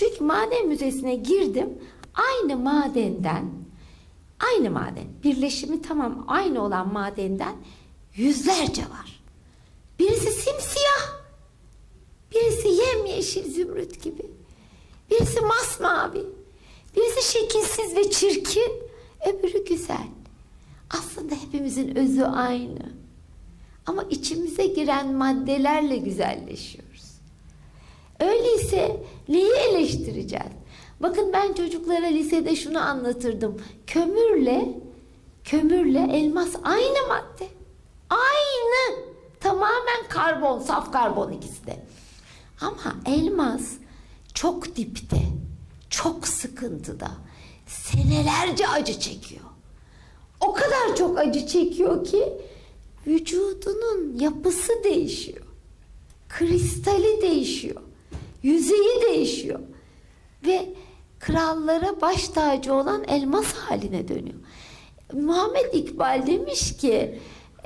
Çünkü maden müzesine girdim. Aynı madenden, aynı maden, birleşimi tamam aynı olan madenden yüzlerce var. Birisi simsiyah, birisi yemyeşil zümrüt gibi, birisi masmavi, birisi şekilsiz ve çirkin, öbürü güzel. Aslında hepimizin özü aynı. Ama içimize giren maddelerle güzelleşiyoruz. Öyleyse neyi eleştireceğiz? Bakın ben çocuklara lisede şunu anlatırdım. Kömürle kömürle elmas aynı madde. Aynı. Tamamen karbon, saf karbon ikisi de. Ama elmas çok dipte, çok sıkıntıda, senelerce acı çekiyor. O kadar çok acı çekiyor ki vücudunun yapısı değişiyor. Kristali değişiyor. Yüzeyi değişiyor. Ve krallara baş tacı olan elmas haline dönüyor. Muhammed İkbal demiş ki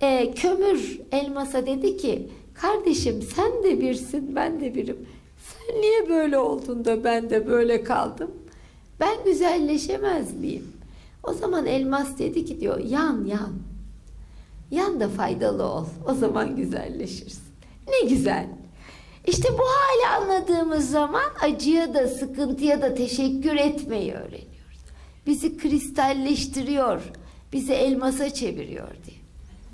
e, kömür elmasa dedi ki kardeşim sen de birsin ben de birim. Sen niye böyle oldun da ben de böyle kaldım? Ben güzelleşemez miyim? O zaman elmas dedi ki diyor yan yan. Yan da faydalı ol. O zaman güzelleşirsin. Ne güzel. İşte bu hali anladığımız zaman acıya da sıkıntıya da teşekkür etmeyi öğreniyoruz. Bizi kristalleştiriyor. Bizi elmasa çeviriyor diye.